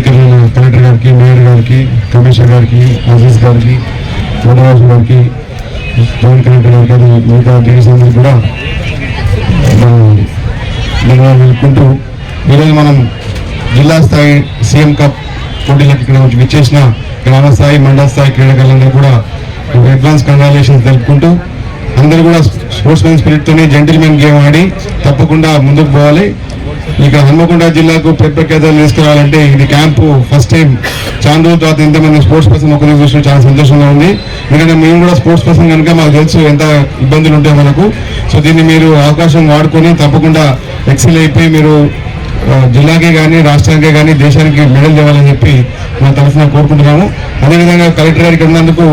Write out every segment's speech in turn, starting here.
అధికారులు కలెక్టర్ గారికి మేయర్ గారికి కమిషనర్ గారికి అజీజ్ గారికి వనరాజు గారికి జాయింట్ కలెక్టర్ గారికి అది మిగతా డీడీసీ కూడా మనం ధన్యవాదాలు తెలుపుకుంటూ ఈరోజు మనం జిల్లా స్థాయి సీఎం కప్ పోటీలకు ఇక్కడ విచ్చేసిన గ్రామ స్థాయి మండల స్థాయి క్రీడాకారులందరూ కూడా అడ్వాన్స్ కంగ్రాచులేషన్స్ తెలుపుకుంటూ అందరూ కూడా స్పోర్ట్స్ మెన్ స్పిరిట్తోనే జెంటిల్మెన్ గేమ్ ఆడి తప్పకుండా ముందుకు పోవాలి. ఇక హన్మకొండ జిల్లాకు పెద్ద తీసుకురావాలంటే ఇది క్యాంపు ఫస్ట్ టైం. చాలా రోజుల తర్వాత ఇంతమంది స్పోర్ట్స్ పర్సన్ ఒకరిని చూసిన చాలా సంతోషంగా ఉంది. ఎందుకంటే మేము కూడా స్పోర్ట్స్ పర్సన్ కనుక మాకు తెలుసు ఎంత ఇబ్బందులు ఉంటాయి మనకు. సో దీన్ని మీరు అవకాశం వాడుకొని తప్పకుండా ఎక్సెల్ అయిపోయి మీరు జిల్లాకే కానీ రాష్ట్రానికే కానీ దేశానికి మెడల్ తేవాలని చెప్పి మా తరఫున కోరుకుంటున్నాము. అదేవిధంగా కలెక్టర్ గారికి ఉన్నందుకు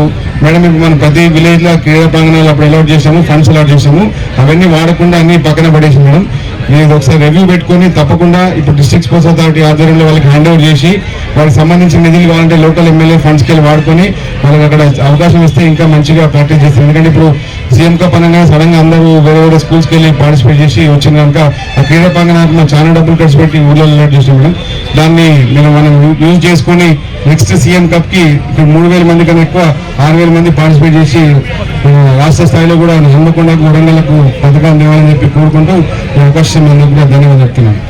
మేడం ఇప్పుడు మనం ప్రతి విలేజ్లో క్రీడా ప్రాంగణాలు అప్పుడు అలాట్ చేసాము ఫండ్స్ అలాట్ చేసాము అవన్నీ వాడకుండా అన్ని పక్కన పడేసి మేడం. నేను ఒకసారి రివ్యూ పెట్టుకొని తప్పకుండా ఇప్పుడు డిస్ట్రిక్ట్ స్పోర్ట్స్ అథారిటీ ఆధ్వర్యంలో వాళ్ళకి హ్యాండ్ ఓవర్ చేసి వాళ్ళకి సంబంధించిన నిధులు కావాలంటే లోకల్ ఎమ్మెల్యే ఫండ్స్కి వెళ్ళి వాడుకొని వాళ్ళకి అక్కడ అవకాశం ఇస్తే ఇంకా మంచిగా ప్రాక్టీస్ చేస్తారు. ఎందుకంటే ఇప్పుడు సీఎం కప్ అనగా సడన్గా అందరూ వేరే వేరే స్కూల్స్కి వెళ్ళి పార్టిసిపేట్ చేసి వచ్చిన కనుక ఆ క్రీడా ప్రాంగణానికి మనం చాలా డబ్బులు ఖర్చు పెట్టి ఊళ్ళో అలాట్ మేడం. దాన్ని మనం మనం యూజ్ చేసుకొని నెక్స్ట్ సీఎం కప్కి ఇప్పుడు మూడు వేల మంది కన్నా ఎక్కువ ఆరు వేల మంది పార్టిసిపేట్ చేసి రాష్ట్ర స్థాయిలో కూడా హన్మకొండకు వరంగల్కు పథకాలు ఇవ్వాలని చెప్పి కోరుకుంటూ ఈ అవకాశం అందరికీ ధన్యవాదాలు చెప్తున్నాను.